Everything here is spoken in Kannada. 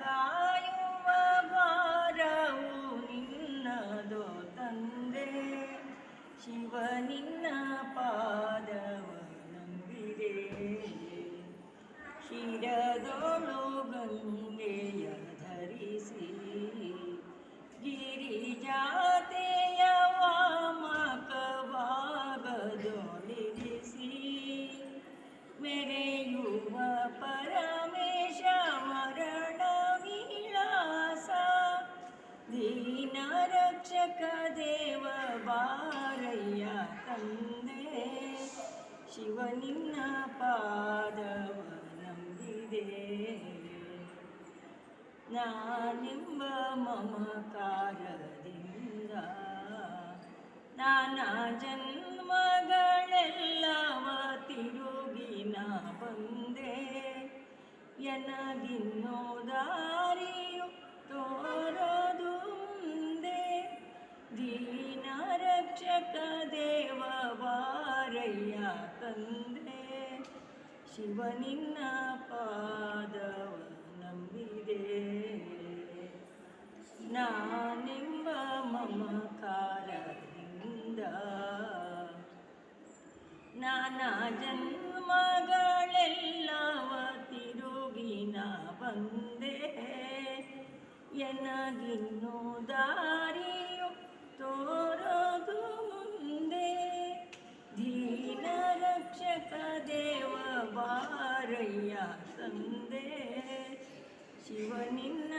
ಕಾಯುವ ಭಾರವು ನಿನ್ನದೋ ತಂದೆ ಶಿವ ನಿನ್ನ ಪಾದವ ನಂಬಿದೆ ಶಿರದೊಳು ಗಂಗೆಯ ಧರಿಸಿ ಗಿರಿಜಾತೆಯ ವಾಮಕವಾಗದೊಲಿರಿಸಿ ಮೆರೆಯುವ ಪರ ರಕ್ಷಕ ದೇವ ಬಾರಯ್ಯ ತಂದೆ ಶಿವನಿನ್ನ ಪಾದವ ನಂಬಿದೆ ನಾನೆಂಬ ಮಮಕಾರದಿಂದ, ನಾನಾ ಜನ್ಮಗಳೆಲ್ಲವ ತಿರುಗಿನ ಬಂದೆ. ಎನಗಿನ್ನೋ ದಾರಿಯು ತೋರೋದು ತಂದೆ. ಶಿವನಿನ್ನ ಪಾದವ ನಂಬಿದೆ ನಾನೆಂಬ ಮಮಕಾರದಿಂದ. ನಾನಾ ಜನ್ಮಗಳೆಲ್ಲವ ತಿರುಗಿನ ಬಂದೆ. ಎನಗಿನ್ನು ದಾರಿಯು ತೋರೋದು ತಂದೆ ಶಿವನಿನ್ನ